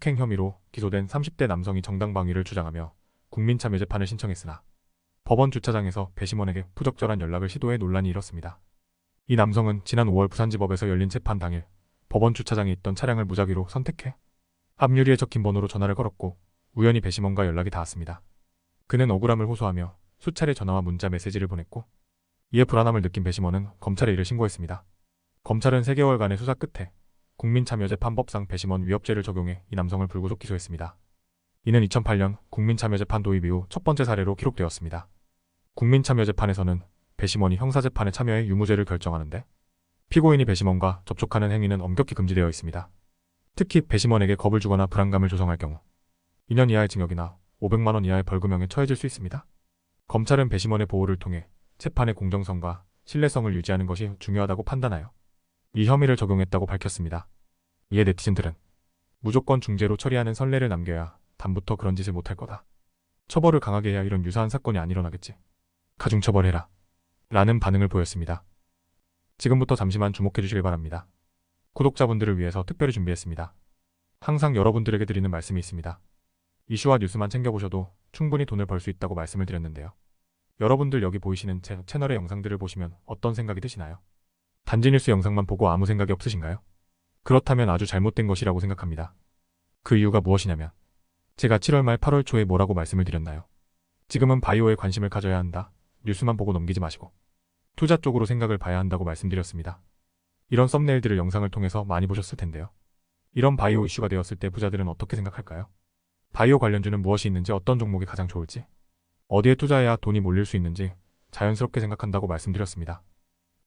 폭행 혐의로 기소된 30대 남성이 정당방위를 주장하며 국민참여 재판을 신청했으나 법원 주차장에서 배심원에게 부적절한 연락을 시도해 논란이 일었습니다. 이 남성은 지난 5월 부산지법에서 열린 재판 당일 법원 주차장에 있던 차량을 무작위로 선택해 앞유리에 적힌 번호로 전화를 걸었고 우연히 배심원과 연락이 닿았습니다. 그는 억울함을 호소하며 수차례 전화와 문자 메시지를 보냈고 이에 불안함을 느낀 배심원은 검찰에 이를 신고했습니다. 검찰은 3개월간의 수사 끝에 국민참여재판법상 배심원 위협죄를 적용해 이 남성을 불구속 기소했습니다. 이는 2008년 국민참여재판 도입 이후 첫 번째 사례로 기록되었습니다. 국민참여재판에서는 배심원이 형사재판에 참여해 유무죄를 결정하는데 피고인이 배심원과 접촉하는 행위는 엄격히 금지되어 있습니다. 특히 배심원에게 겁을 주거나 불안감을 조성할 경우 2년 이하의 징역이나 500만 원 이하의 벌금형에 처해질 수 있습니다. 검찰은 배심원의 보호를 통해 재판의 공정성과 신뢰성을 유지하는 것이 중요하다고 판단하여 이 혐의를 적용했다고 밝혔습니다. 이에 네티즌들은 무조건 중재로 처리하는 선례를 남겨야 다음부터 그런 짓을 못할 거다. 처벌을 강하게 해야 이런 유사한 사건이 안 일어나겠지. 가중처벌해라. 라는 반응을 보였습니다. 지금부터 잠시만 주목해 주시길 바랍니다. 구독자분들을 위해서 특별히 준비했습니다. 항상 여러분들에게 드리는 말씀이 있습니다. 이슈와 뉴스만 챙겨보셔도 충분히 돈을 벌 수 있다고 말씀을 드렸는데요. 여러분들 여기 보이시는 제 채널의 영상들을 보시면 어떤 생각이 드시나요? 단지 뉴스 영상만 보고 아무 생각이 없으신가요? 그렇다면 아주 잘못된 것이라고 생각합니다. 그 이유가 무엇이냐면 제가 7월 말 8월 초에 뭐라고 말씀을 드렸나요? 지금은 바이오에 관심을 가져야 한다. 뉴스만 보고 넘기지 마시고 투자 쪽으로 생각을 봐야 한다고 말씀드렸습니다. 이런 썸네일들을 영상을 통해서 많이 보셨을 텐데요. 이런 바이오 이슈가 되었을 때 부자들은 어떻게 생각할까요? 바이오 관련주는 무엇이 있는지 어떤 종목이 가장 좋을지 어디에 투자해야 돈이 몰릴 수 있는지 자연스럽게 생각한다고 말씀드렸습니다.